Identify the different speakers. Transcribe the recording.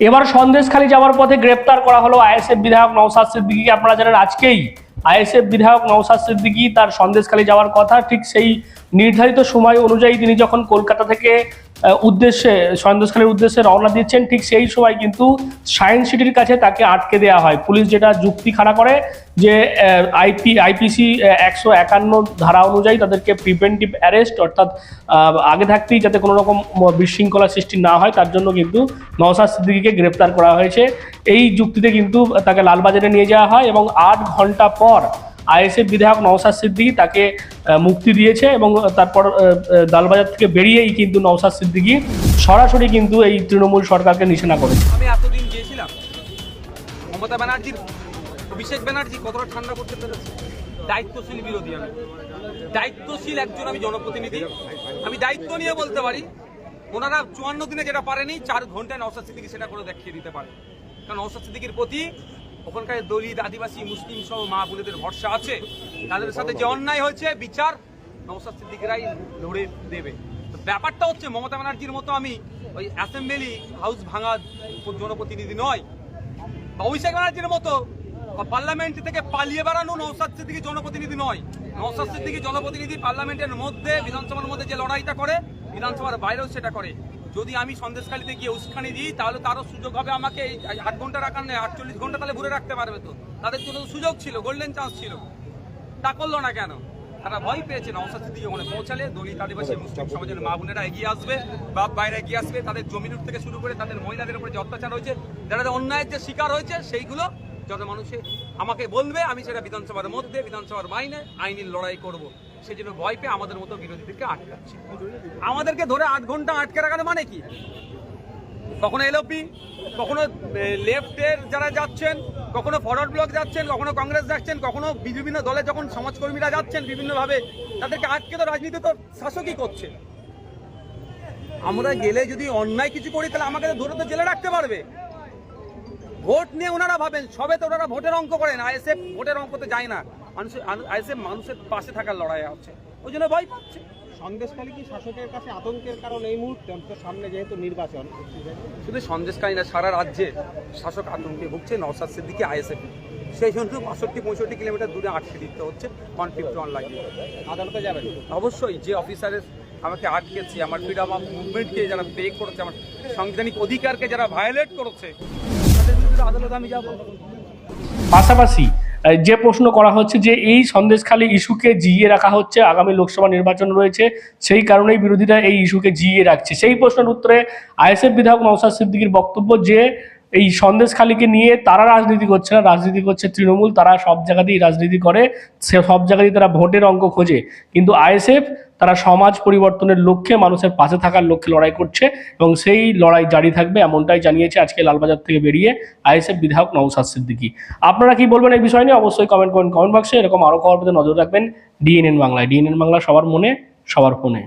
Speaker 1: এবার সন্দেশখালী যাওয়ার পথে গ্রেপ্তার করা হলো আইএসএফ বিধায়ক নওসাদ সিদ্দিকি। আপনারা জানেন আজকেই আইএসএফ বিধায়ক নওসাদ সিদ্দিকি তার সন্দেশখালী যাওয়ার কথা, ঠিক সেই নির্ধারিত সময় অনুযায়ী তিনি যখন কলকাতা থেকে উদ্দেশ্যে সন্দেশখালীর উদ্দেশ্যে রওনা দিচ্ছেন। ঠিক সেই সময় কিন্তু সায়েন্স সিটির কাছে তাকে আটকে দেওয়া হয়। পুলিশ যেটা যুক্তি খাড়া করে যে আইপি আইপিসি একশো একান্ন ধারা অনুযায়ী তাদেরকে প্রিভেন্টিভ অ্যারেস্ট অর্থাৎ আগে থাকতেই যাতে কোনো রকম বিশৃঙ্খলা সৃষ্টি না হয়, তার জন্য কিন্তু নওসাদ সিদ্দিকিকে গ্রেপ্তার করা হয়েছে। এই যুক্তিতে কিন্তু তাকে লালবাজারে নিয়ে যাওয়া হয় এবং আট ঘণ্টা পর আইএসএফ বিধায়ক নওসাদ সিদ্দিকী তাকে মুক্তি দিয়েছে এবং তারপর আহ, থেকে বেরিয়েই কিন্তু নওসাদ সিদ্দিকী সরাসরি কিন্তু এই তৃণমূল সরকারকে নিশানা করেছে।
Speaker 2: আমি এতদিন গিয়েছিলাম। মমতা ব্যানার্জির অভিষেক ব্যানার্জি কতটা ঠান্ডা করতে পেরেছে? দায়িত্বশীল বিরোধী আমি। দায়িত্বশীল একজন আমি জনপ্রতিনিধি। আমি দায়িত্ব নিয়ে বলতে পারি ওনারা চুয়ান্ন দিনে যেটা পারেনি চার ঘন্টায় নওসাদ সিদ্দিকি সেটা করে দেখিয়ে দিতে পারে। কারণ নওসাদ সিদ্দিকির প্রতি ওখানকার দলিত, আদিবাসী, মুসলিম সহ মা বোনেদের ভরসা আছে। তাদের সাথে যে অন্যায় হয়েছে, বিচার নওসাদ সিদ্দিকিরাই লড়ে দেবে। ব্যাপারটা হচ্ছে, মমতা ব্যানার্জির মতো আমি ওই অ্যাসেম্বলি হাউস ভাঙা জনপ্রতিনিধি নয়। বা অভিষেক ব্যানার্জির মতো পার্লামেন্ট থেকে পালিয়ে বেড়ানো নৌসাদ সিদ্দিকি জনপ্রতিনিধি নয়। নৌসাদ সিদ্দিকি জনপ্রতিনিধি পার্লামেন্টের মধ্যে, বিধানসভার মধ্যে যে লড়াইটা করে, বিধানসভার বাইরেও সেটা করে। যদি আমি সন্দেশখালীতে গিয়ে উস্কানি দিই, তাহলে তারও সুযোগ হবে আমাকে আট ঘণ্টা রাখার নেই, আটচল্লিশ ঘণ্টা তাহলে ঘুরে রাখতে পারবে তো। তাদের জন্য সুযোগ ছিল গোল্ডেন চান্স ছিল। তা করল না কেন? তারা ভয় পেয়েছে নওসাদ সিদ্দিকি ওখানে পৌঁছালে, দলিত আদিবাসী মুসলিম সমাজের মা বোনেরা এগিয়ে আসবে বা বাইরে এগিয়ে আসবে, তাদের জমির থেকে শুরু করে তাদের মহিলাদের উপরে যে অত্যাচার হয়েছে, যারা অন্যায়ের যে শিকার হয়েছে, সেইগুলো যত মানুষে আমাকে বলবে, আমি সেটা বিধানসভার মধ্যে, বিধানসভার বাইনে আইনের লড়াই করব। সেই জন্য ভয় পেয়ে আমাদের মতো বিরোধীদেরকে আটকাচ্ছে। আমাদেরকে ধরে আট ঘণ্টা আটকে রাখার মানে কি? কখনো এলওপি কখনো লেফটের যারা যাচ্ছেন, কখনো ফরওয়ার্ড ব্লক যাচ্ছেন, কখনো কংগ্রেস যাচ্ছেন, কখনো বিভিন্ন দলে যখন সমাজকর্মীরা যাচ্ছেন বিভিন্নভাবে, তাদেরকে আটকে তো রাজনীতি তো শাসকই করছে। আমরা গেলে যদি অন্যায় কিছু করি, তাহলে আমাকে তো ধরে তো জেলে রাখতে পারবে। ভোট নিয়ে ওনারা ভাবেন, সবে তো ওনারা ভোটের অঙ্ক করেন, আইএসএফ ভোটের অঙ্কতে যায় না। মানুষের মানুষের পাশে থাকার লড়াই হচ্ছে ওই জন্য ভয় পাচ্ছে।
Speaker 3: সন্দেশখালী কি শাসকের কাছে আতঙ্কের কারণ এই মুহূর্তে? অন্তত সামনে যেহেতু নির্বাচন।
Speaker 2: শুধু সন্দেশকারী না সারা রাজ্যে শাসক আতঙ্কে ভুগছে নওসাদ সিদ্দিকি আইএসএফ। সেই জন্য বাষট্টি পঁয়ষট্টি কিলোমিটার দূরে আটকে দিতে হচ্ছে লাগিয়ে।
Speaker 3: আদালতে যাবেন?
Speaker 2: অবশ্যই যে অফিসারের আমাকে আটকেছে আমার ফ্রিডম অফ মুভমেন্টকে যারা পে করেছে আমার সাংবিধানিক অধিকারকে যারা ভায়োলেট করেছে তাদের বিরুদ্ধে আদালতে আমি যাব।
Speaker 1: পাশাপাশি যে প্রশ্ন করা হচ্ছে যে এই সন্দেশখালী ইস্যুকে জিইয়ে রাখা হচ্ছে, আগামী লোকসভা নির্বাচন রয়েছে, সেই কারণেই বিরোধীরা এই ইস্যুকে জিইয়ে রাখছে। সেই প্রশ্নের উত্তরে আইএসএফ বিধায়ক নওসাদ সিদ্দিকির বক্তব্য যে এই সন্দেশখালীকে নিয়ে তারা রাজনীতি করছে না, রাজনীতি করছে তৃণমূল, তারা সব জায়গাতেই রাজনীতি করে, সে সব জায়গাতেই তারা ভোটের অঙ্ক খোঁজে। কিন্তু আইএসএফ, তারা সমাজ পরিবর্তনের লক্ষ্যে মানুষের পাশে থাকার লক্ষ্যে লড়াই করছে এবং সেই লড়াই জারি থাকবে এমনটাই জানিয়েছে আজকে লালবাজার থেকে বেরিয়ে আইএসএফ বিধায়ক নওসাদ সিদ্দিকী। আপনারা কি বলবেন এই বিষয় নিয়ে? অবশ্যই কমেন্ট করুন কমেন্ট বক্সে এরকম আরও খবর পেতে নজর রাখবেন ডিএনএন বাংলায়। ডিএনএন বাংলা সবার মনে, সবার ফোনে।